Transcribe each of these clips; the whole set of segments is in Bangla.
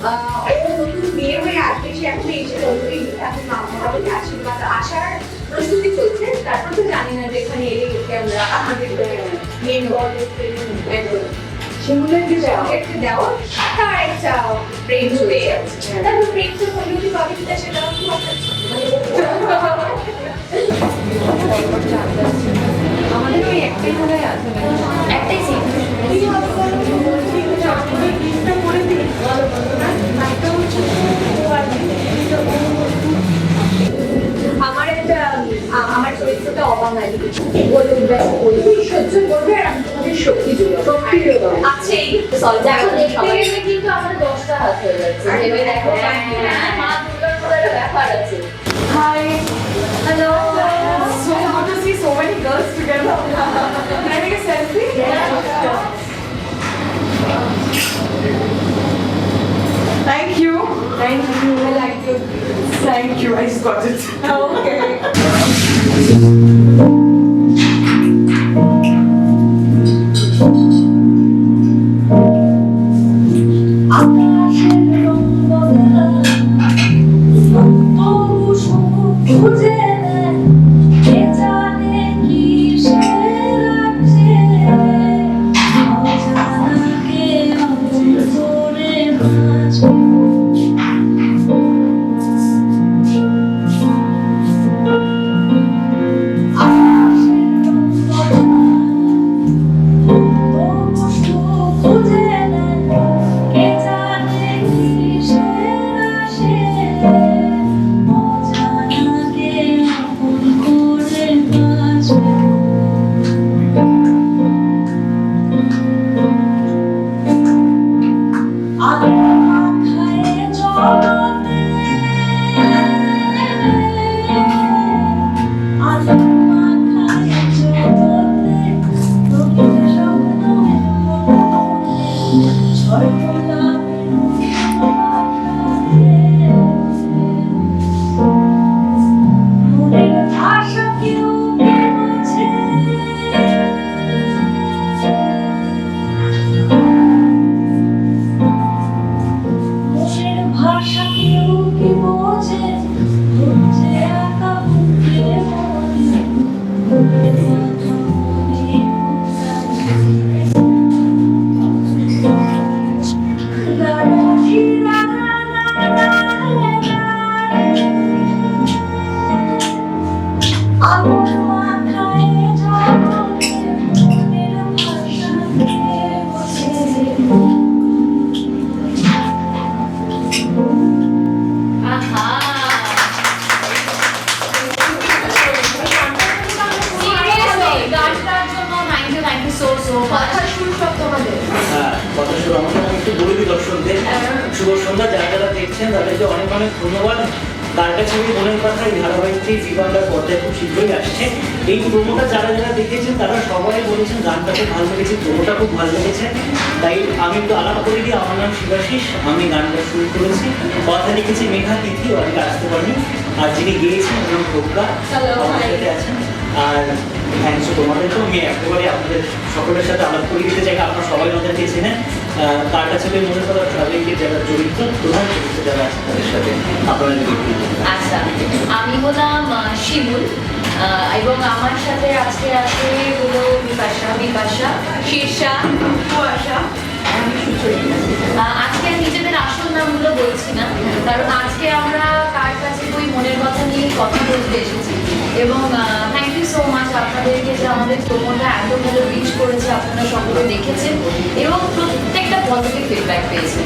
ও নতুন বিয়ে হয়ে আসবে সে এখন এসে এখন মা আশীর্বাদ আসার প্রস্তুতি চলছে তারপর তো জানি না যে এখানে এলে ওকে আমরা আমাদের মেন সেগুলোর যে একটা দেওয়া তার একটা প্রেম চলে যাচ্ছে তারপর প্রেম তো পরিণতি পাবে কিনা সেটা আমাদের ওই একটাই মনে আছে একটাই আমার একটা আমার চরিত্রটা অবাঙালি। বলে উঠবে বলবি সহ্য করবে আর আমি তোমাদের শক্তি শক্তি আছেই গেলে কিন্তু আমাদের দশটা হাত হয়ে যাচ্ছে। দেখো। মা দুর্গার মতো একটা ব্যাপার আছে। Hi hello So good to see so many girls together. Can I take a selfie? Thank you. Thank you. I like you. Thank you. I just got it. Okay. এই প্রোমোটা যারা যারা দেখেছেন তারা সবাই বলেছেন গানটা খুব ভালো লেগেছে প্রোমোটা খুব ভালো লেগেছে। তাই আমি একটু আলাপ করে দিই আমার নাম শিবাশিস আমি গানটা শুরু করেছি। কথা লিখেছি মেঘা তিথি অনেক আসতে পারিনি। আর যিনি গিয়েছেন ওর নাম প্রজ্ঞা আমার. সাথে আছেন। আর থ্যাংকস তোমাদেরকেও আমি একেবারে আপনাদের সকলের সাথে আলাপ করে দিতে চাই আপনারা সবাই ওদেরকে চেনেন। তার কাছে মনে করা ট্রাভেলিংয়ের যারা জড়িত প্রধান চরিত্র যারা আছে তাদের সাথে আপনারা যদি আচ্ছা আমি হলাম শিমুল। এবং আমার সাথে আজকে আছে হলো বিপাশা বিপাশা শীর্ষা কুয়াশা আজকে নিজেদের আসল নামগুলো বলছি না কারণ আজকে আমরা কার কাছে ওই মনের কথা নিয়ে কথা বলতে এসেছি। এবং থ্যাংক ইউ সো মাচ আপনাদেরকে যে আমাদের প্রোমোটা এত ভালো রিচ করেছে আপনারা সকলে দেখেছেন এবং প্রত্যেকটা পজিটিভ ফিডব্যাক পেয়েছে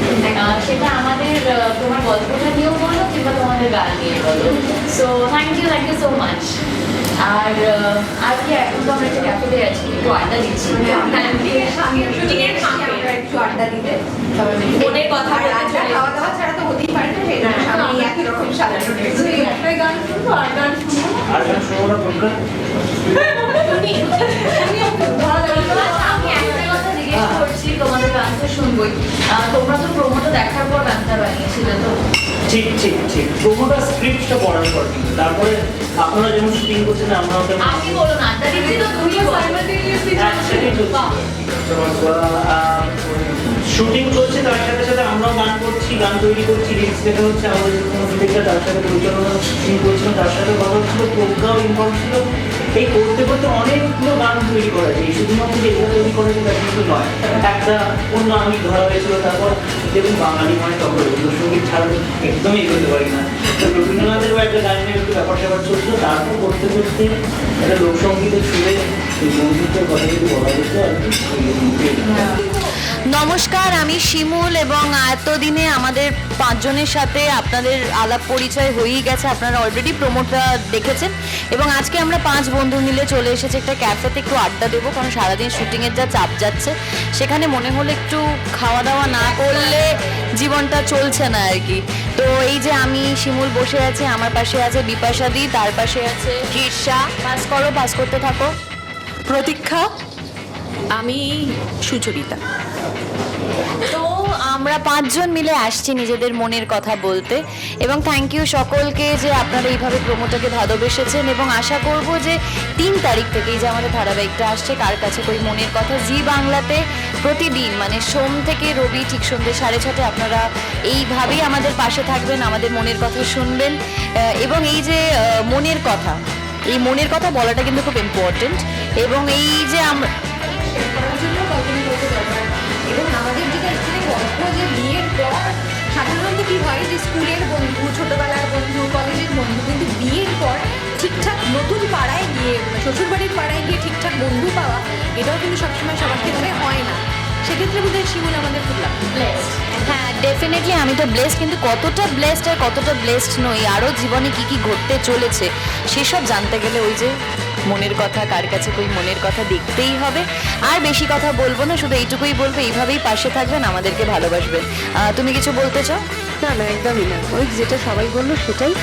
সেটা আমাদের তোমার গল্পটা নিয়েও বলো কিংবা তোমাদের গান নিয়ে বলো। So thank you thank you so much আর আহ, আর কি এখন তো আমরা একটা ক্যাফেতে আছি একটু আড্ডা দিচ্ছি। শুটিংয়ের ফাঁকে আমরা একটু আড্ডা দিতে। মনের কথা খাওয়া দাওয়া ছাড়া তো হতেই পারে না সেটা আমি একই রকম সাজানো রয়েছে একটাই গান শুনব আর গান শুনব আর গান শোনো না তোমরা? তোমাদের গান তো শুনবই। তোমরা তো প্রোমোটা দেখার পর গানটা বানিয়েছিলে তো ঠিক ঠিক ঠিক। পুরোটা স্ক্রিপ্টটা পড়ার পর কিন্তু। তারপরে আপনারা যেমন শুটিং করছেন আমরা ওটা আপনি বলুন না দিচ্ছি তো তুমি সাইমালটেনিয়াসলি শুটিং চলছে, তার সাথে সাথে আমরাও গান করছি, গান তৈরি করছি রিলস দেখা হচ্ছে, আমাদের কোনো শুটিংটা তার সাথে পরিচালনা শুরু করছিলাম তার সাথে কথা হচ্ছিল প্রজ্ঞাও ইনভলভ ছিল। এই করতে করতে অনেকগুলো গান তৈরি করা যায় শুধুমাত্র যে এটা তৈরি করা যায় কিন্তু নয়। একটা অন্য আমি ধরা হয়েছিল, তারপর দেখুন বাঙালি মানে তখন রবীন্দ্রসঙ্গীত ছাড়া একদমই এগোতে পারি না। তো রবীন্দ্রনাথেরও একটা গান নিয়ে একটু ব্যাপার স্যাপার চলছিল, তারপর করতে করতে একটা লোকসঙ্গীতের সুরে এই বন্ধুত্বের কথা যদি বলা যেত আর কি নমস্কার, আমি শিমুল এবং এতদিনে আমাদের পাঁচজনের সাথে আপনাদের আলাপ পরিচয় হয়েই গেছে, আপনারা অলরেডি প্রমোটটা দেখেছেন। এবং আজকে আমরা পাঁচ বন্ধু মিলে চলে এসেছি একটা ক্যাফেতে একটু আড্ডা দেবো, কারণ সারাদিন শুটিংয়ের যা চাপ যাচ্ছে, সেখানে মনে হলো একটু খাওয়া দাওয়া না করলে জীবনটা চলছে না আর কি। তো এই যে আমি, শিমুল বসে আছি, আমার পাশে আছে বিপাশাদি, তার পাশে আছে ঈর্ষা। পাস করো পাস করতে থাকো। প্রতীক্ষা, আমি সুচরিতা। তো আমরা পাঁচজন মিলে আসছি নিজেদের মনের কথা বলতে। এবং থ্যাংক ইউ সকলকে যে আপনারা এইভাবে প্রমোটাকে ভালোবেসেছেন এবং আশা করব যে তিন তারিখ থেকেই যে আমাদের ধারাবাহিকটা আসছে, কার কাছে কই মনের কথা, জি বাংলাতে প্রতিদিন মানে সোম থেকে রবি ঠিক সন্ধ্যে সাড়ে ছটায় আপনারা এইভাবেই আমাদের পাশে থাকবেন, আমাদের মনের কথা শুনবেন। এবং এই যে মনের কথা, এই মনের কথা বলাটা কিন্তু খুব ইম্পর্টেন্ট এবং এই যে আমরা এবং আমাদের যেটা এখানে গল্প যে বিয়ের পর, সাধারণত কি হয় যে স্কুলের বন্ধু, ছোটবেলার বন্ধু, কলেজের বন্ধু কিন্তু বিয়ের পর ঠিকঠাক নতুন পাড়ায় গিয়ে, শ্বশুরবাড়ির পাড়ায় গিয়ে ঠিকঠাক বন্ধু পাওয়া, এটাও কিন্তু সবসময় সবার ক্ষেত্রে হয় না। সেক্ষেত্রে বোধহয় শিমুল আমাদের খুব হ্যাঁ ডেফিনেটলি আমি তো ব্লেসড কিন্তু কতটা ব্লেসড আর কতটা ব্লেসড নই আরও জীবনে কি কি ঘটতে চলেছে, সেসব জানতে গেলে ওই যে মনের কথা কার কাছে কই মনের কথা দেখতেই হবে। আর বেশি কথা বলব না শুধু এইটুকুই বলব এইভাবেই পাশে থাকবেন আমাদেরকে ভালোবাসবেন। তুমি কিছু বলতে চাও? না না একদমই না। ওই যেটা সবাই বলল সেটাই।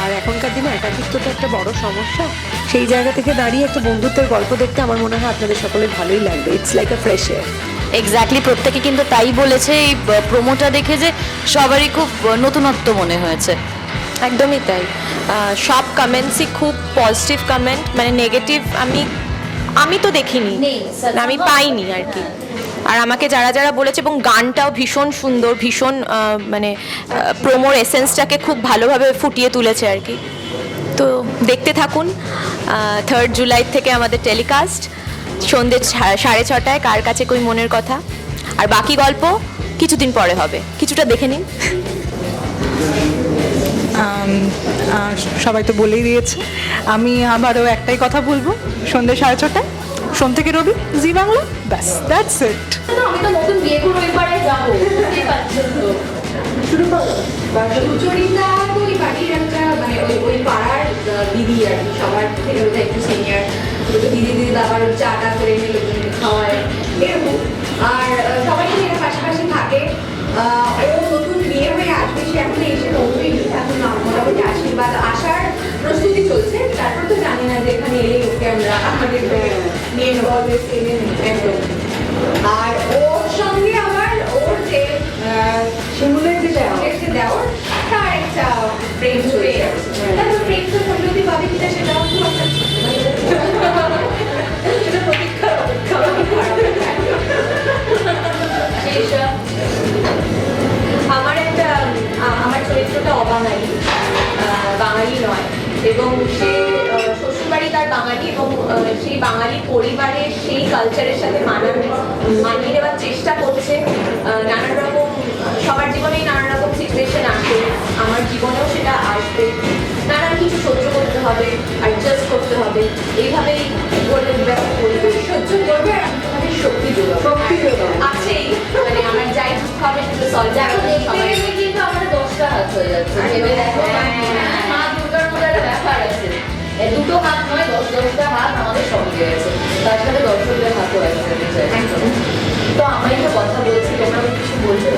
আর এখনকার দিনে একাকিত্ব তো একটা বড় সমস্যা। সেই জায়গা থেকে দাঁড়িয়ে একটা বন্ধুত্বের গল্প দেখতে আমার মনে হয় আপনাদের সকলের ভালোই লাগবে। It's like a fresh air exactly প্রত্যেকে কিন্তু তাই বলেছে এই প্রোমোটা দেখে যে সবারই খুব নতুনত্ব মনে হয়েছে। একদমই তাই। সব কমেন্টসই খুব পজিটিভ কমেন্ট মানে নেগেটিভ আমি আমি তো দেখিনি। আমি পাইনি আর কি। আর আমাকে যারা যারা বলেছে এবং গানটাও ভীষণ সুন্দর ভীষণ মানে প্রোমোর এসেন্সটাকে খুব ভালোভাবে ফুটিয়ে তুলেছে আর কি। তো দেখতে থাকুন থার্ড জুলাই থেকে আমাদের টেলিকাস্ট সন্ধ্যে সাড়ে ছটায় কার কাছে কই মনের কথা। আর বাকি গল্প কিছুদিন পরে হবে। কিছুটা দেখে নিন। সবাই তো বলেই দিয়েছে। আমি আবারও একটাই কথা বলব, সন্ধ্যে সাড়ে ছটায়। সোম থেকে রবি, জি বাংলা, ব্যাস দ্যাটস ইট আমি তো নতুন বিয়ে করে। তো মানে ওই ওই পাড়ার দিদি আর কি, সবার থেকে একটু সিনিয়র দিদি দিদি আবার চাটা করে এনে খাওয়ায়, এরকম। আর সবাই পাশাপাশি থাকে। ও নতুন বিয়ে হয়ে আসবে, সে এখন এসে পৌঁছয়নি। আশীর্বাদ আসার প্রস্তুতি চলছে। তারপর তো জানি না যে এখানে এলেই ওকে আমরা আমাদের নিয়ে নেব। একদম আর ওর সঙ্গে আমার ওর যে আহ, শিমুলের যে দেওয়ার যে দেওয়ার তার একটা প্রেম চলে তারপর প্রেম তো পরিণতি পাবে কিনা সেটাও তো আমরা সেটা আমার একটা আমার চরিত্রটা অবাঙালি। বাঙালি নয়। এবং সে শ্বশুরবাড়ি তার বাঙালি এবং সেই বাঙালি পরিবারের সেই কালচারের সাথে মানানো, মানিয়ে নেওয়ার চেষ্টা করছে। সঙ্গে গেছে তার সাথে দর্শকদের হাতও চাই। একদম। তো আমি একটা কথা বলছি তোমরা কিছু বলছো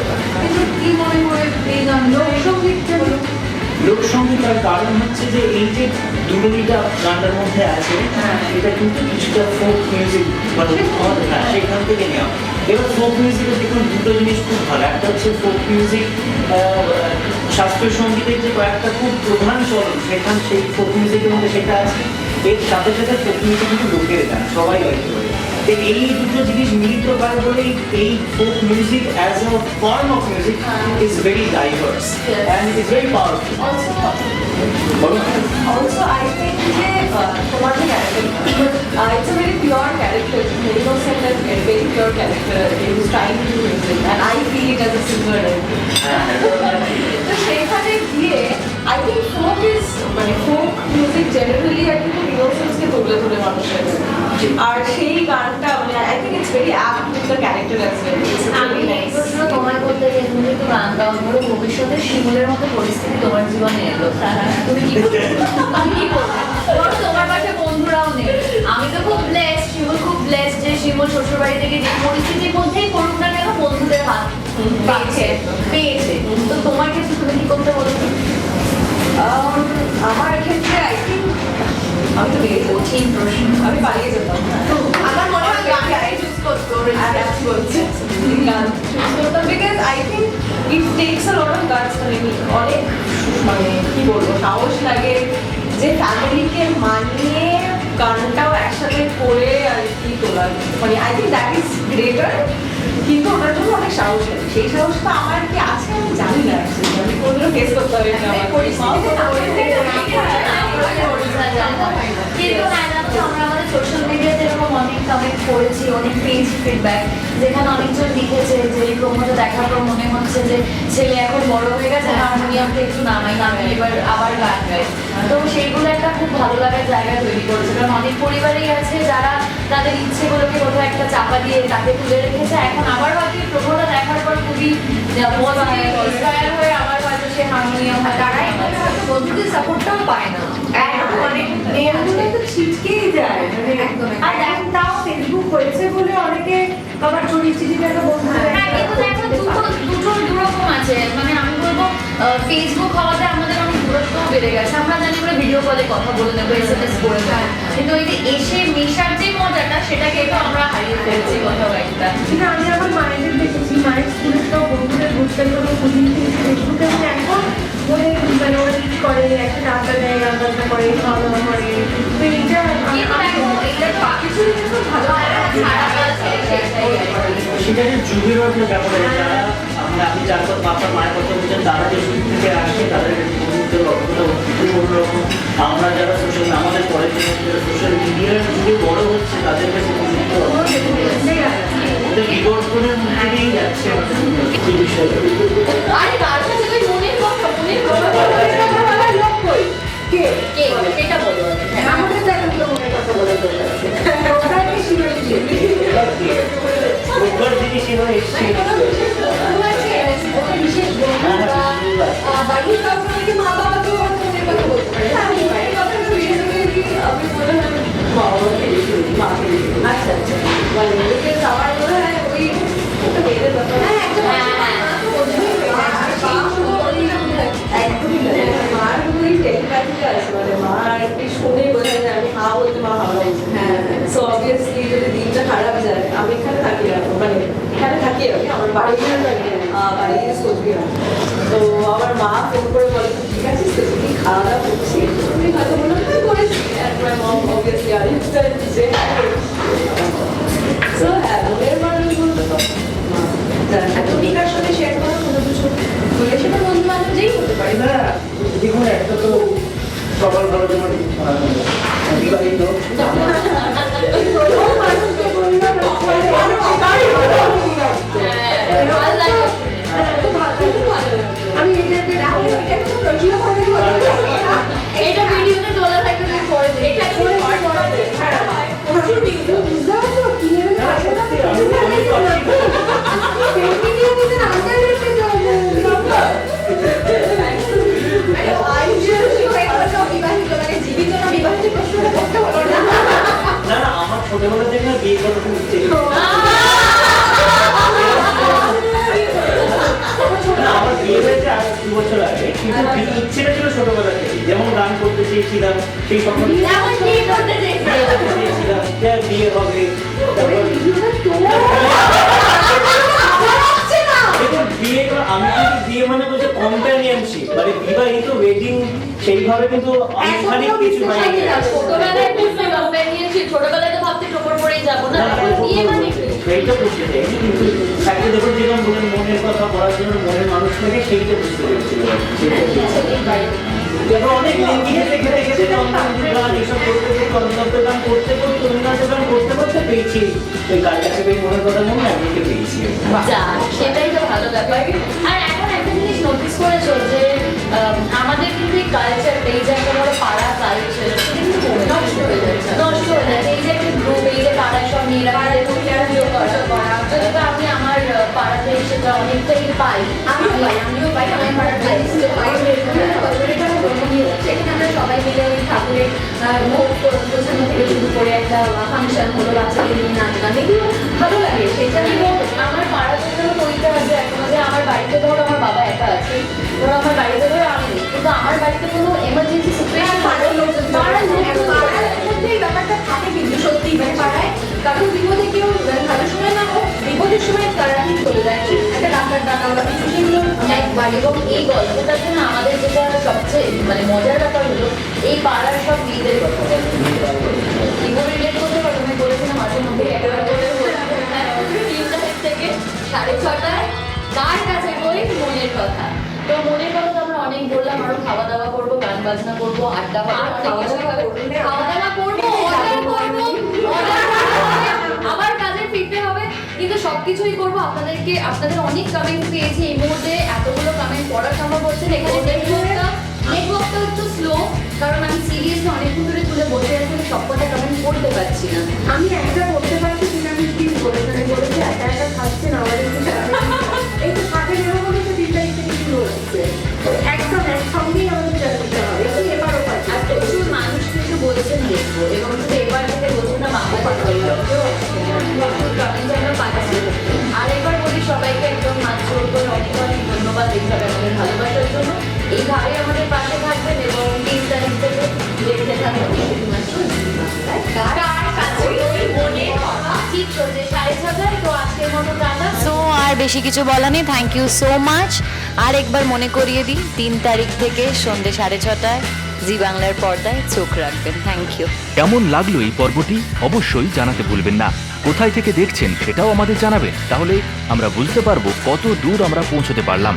কিন্তু কি মনে করে এই গান? লোকসঙ্গীত লোকসঙ্গীত আর কারণ হচ্ছে যে এই যে দুর্নীটা গানটার মধ্যে আছে এটা কিন্তু কিছুটা ফোক মিউজিক মানে হ্যাঁ সেখান থেকে নেওয়া। এবার ফোক মিউজিকে দেখুন দুটো জিনিস খুব ভালো। একটা হচ্ছে ফোক মিউজিক শাস্ত্রীয় সঙ্গীতের যে কয়েকটা খুব প্রধান চরণ সেখান সেই ফোক মিউজিকের মধ্যে সেটা আছে। এর সাথে সাথে মিউজিক কিন্তু লোকের গান সবাই পারে তো এই দুটো জিনিস মিলিত হয় বলেই এই folk music as a form of music is very diverse and is very powerful Also, I think যে আহ, তোমার যে character it's a very pure character very innocent and very pure character is trying to do music and I feel it as a singer তো সেখানে গিয়ে আই থিঙ্ক ফোক ইজ মানে ফোক মিউজিক জেনারেলি আর কিন্তু ইনোসেন্সকে তুলে ধরে মানুষের আর সেই গানটা মানে I think it's very apt with the character as আমি এই প্রশ্ন তোমায় করতে গিয়ে তুমি একটু গান গাও ধরো ভবিষ্যতে শিমুলের মতো পরিস্থিতি তোমার জীবনে এলো তুমি কি তুমি কি করবে? তোমার পাশে বন্ধুরাও নেই। আমি তো খুব ব্লেস শিমুল খুব ব্লেস যে শিমুল শ্বশুর বাড়ি থেকে যে পরিস্থিতির মধ্যেই করুক না কেন বন্ধুদের হাত পেয়েছে পেয়েছে। তো তোমার ক্ষেত্রে তুমি কি করতে বলো? Um, আমার যাব কঠিন প্রশ্ন আমি পালিয়ে যেতাম। আমার মনে হয় I think it takes a lot of guts অনেক মানে কি বলব সাহস লাগে যে ফ্যামিলিকে মানিয়ে গানটাও একসাথে করে আর কি তোলা মানে I think that is greater কিন্তু ওটার জন্য অনেক সাহস। লাগে সেই সাহসটা আমার কি আছে আমি জানি না। আমি কোনোদিনও ফেস করতে হবে কিন্তু আমরা আমাদের সোশ্যাল মিডিয়াতে এরকম অনেক কমেন্ট করেছি, অনেক পেজ ফিডব্যাক যেখানে অনেকজন লিখেছে যে এই প্রোমোটা দেখার পর মনে হচ্ছে যে ছেলে এখন বড় হয়ে গেছে হারমোনিয়ামটা একটু নামাই নামে এবার আবার গান গায় তো সেইগুলো একটা খুব ভালো লাগার জায়গা তৈরি করেছে। কারণ অনেক পরিবারেই আছে যারা তাদের ইচ্ছেগুলোকে কোথাও একটা চাপা দিয়ে তাকে তুলে রেখেছে। এখন আবার হয়তো এই দেখার পর খুবই ইন্সপায়ার হয়ে আবার হয়তো সে হারমোনিয়াম তারাই বন্ধুদের সাপোর্টটাও পায় না। একদম অনেক মেয়েগুলো তো ছিটকেই যায় মানে আর তাও ফেসবুক হয়েছে বলে অনেকে আবার চল্লিশ চিঠি টাকা বন্ধুদের হ্যাঁ কিন্তু দেখো দুটো দুটো দুরকম আছে। মানে আমি বলব ফেসবুক হওয়াতে আমাদের অনেক দূরত্ব বেড়ে গেছে। আমরা জানি আমরা ভিডিও কলে কথা বলে নেব এস এম এস করে নেব। কিন্তু ওই যে এসে মেশার যে মজাটা সেটাকে একটু আমরা হারিয়ে ফেলছি কোথাও একটা কিন্তু আমি আমার মায়েদের দেখেছি মায়ের স্কুলের সব বন্ধুদের কোনো বুঝি ফেসবুকে এখন মানে ওরা করে একটা আড্ডা দেয় করে খাওয়া দাওয়া করে। তো এইটা। সেটা যে যুগেরও একটা ব্যাপার আমরা আপনি যার কথা বাবা মায়ের কথা বলছেন তারা যে যুগ থেকে আসে তাদের বন্ধুত্বের অর্থটা অন্যরকম আমরা যারা সোশ্যাল আমাদের জেনারেশন সোশ্যাল মিডিয়ার যুগে বড় হচ্ছে তাদের কাছে বিবর্তনের মধ্যে দিয়েই যাচ্ছে বিষয়টা আচ্ছা আচ্ছা। মানে because দেখুন একটা তো সবার ভালো যেমন বিবাহিত ছোটবেলা থেকে না বিয়ে করার খুব ইচ্ছে আমার বিয়ে হয়েছে আর দু বছর আগে কিন্তু ইচ্ছেটা ছিল ছোটবেলা থেকে যেমন গান করতে চেয়েছিলাম। সেই যেমন বিয়ে হবে তারপর বিয়ে আমি বিয়ে মানে বলতে কম্প্যানিয়নশিপ মানে বিবাহিত ওয়েডিং সেইভাবে কিন্তু অনেকখানি কিছু হয়নি ছোটবেলায় ছোটবেলায় তো ভাবতে টোপর পরেই যাব না? এখন বিয়ে মানে সেইটা বুঝতে চাইনি কিন্তু একটা দেখুন যেরকম বলেন মনের কথা বলার জন্য মনের মানুষ থাকে সেইটা বুঝতে পেরেছিল তারপর অনেক লিঙ্গিয়ে দেখে করতে করতে অন্তর্গত করতে করতে অন্যান্য করতে করতে পেয়েছি। ওই গানটাকে পেয়ে মনের কথা মনে একদিকে পেয়েছি। সেটাই তো ভালো ব্যাপার। আর করেছ যে আম, আমাদের কিন্তু এই কালচারটা এই যে একটা বড় পাড়া কালচার সেটা কিন্তু নষ্ট হয়ে যাচ্ছে। নষ্ট হয়ে যাচ্ছে। এই যে একটা গ্রুপ এই যে পাড়ার সব মেয়েরা আমি আমার পাড়াতে সেটা অনেকটাই পাই পাই, আমিও পাই, আমার প্রাইসও পাই। আমরা সবাই মিলে ওই ঠাকুরের ভোগ থেকে শুরু করে একটা ফাংশন হলো বাচ্চাদের নিয়ে নাচ গান। এগুলো ভালো লাগে সেটা আমার পাড়াতে ওইটা আছে এখনও যে আমার বাড়িতে ধরো আমার বাবা একা আছে ধরো আমার বাড়িতে ধরো আমি নেই। কিন্তু আমার বাড়িতে কোনো এমার্জেন্সি সিচুয়েশন পাড়ার লোকজন এই ব্যাপারটা থাকে কিন্তু সত্যি মানে পাড়ায় কারণ বিপদে কেউ মানে ভালো সময় না হোক বিপদের সময় তারা ঠিক চলে যায় একটা ডাক্তার ডাকা বা কিছু সেগুলো একবার এবং এই গল্পটার জন্য আমাদের যেটা সবচেয়ে মানে মজার ব্যাপার হলো এই পাড়ার সব মেয়েদের কথা। কীভাবে রিলেট করতে পারো? আমি বলেছিলাম মাঝে মধ্যে একবার সাড়ে ছটায় কার কাছে বই মনের কথা। তো মনের কথা তো আমরা অনেক বললাম আরও খাওয়া দাওয়া করব গান বাজনা করব আড্ডা খাওয়া দাওয়া করব। না। খাওয়া দাওয়া করব অর্ডার করব order করব, আবার কাজে ফিরতে হবে। কিন্তু সবকিছুই করব। আপনাদেরকে আপনাদের অনেক কমেন্ট পেয়েছি এই মুহূর্তে। এতগুলো কমেন্ট পড়া সম্ভব হচ্ছে এখানে নেটওয়ার্কটা একটু স্লো কারণ আমি সিরিয়াসলি অনেকক্ষণ ধরে তুলে বসে আসলে সব সবকটা কমেন্ট করতে পারছি না। আমি একটা করতে পারছি কিনা আমি কি বলেছি? মানে বলেছি একা একা খাচ্ছে, না আমাদের এই তো সাথে নেওয়া বলে তো তিন তারিখ থেকে শুরু হচ্ছে। একদম, একসঙ্গেই সো আর বেশি কিছু বলা নেই। থ্যাংক ইউ সো মাচ আর একবার মনে করিয়ে দিই, তিন তারিখ থেকে সন্ধ্যে সাড়ে ছটায় জি বাংলার পর্দায় চোখ রাখবেন। থ্যাংক ইউ কেমন লাগল এই পর্বটি? অবশ্যই জানাতে ভুলবেন না। কোথায় থেকে দেখছেন সেটাও আমাদের জানাবেন। তাহলে আমরা বুঝতে পারব কত দূর আমরা পৌঁছতে পারলাম।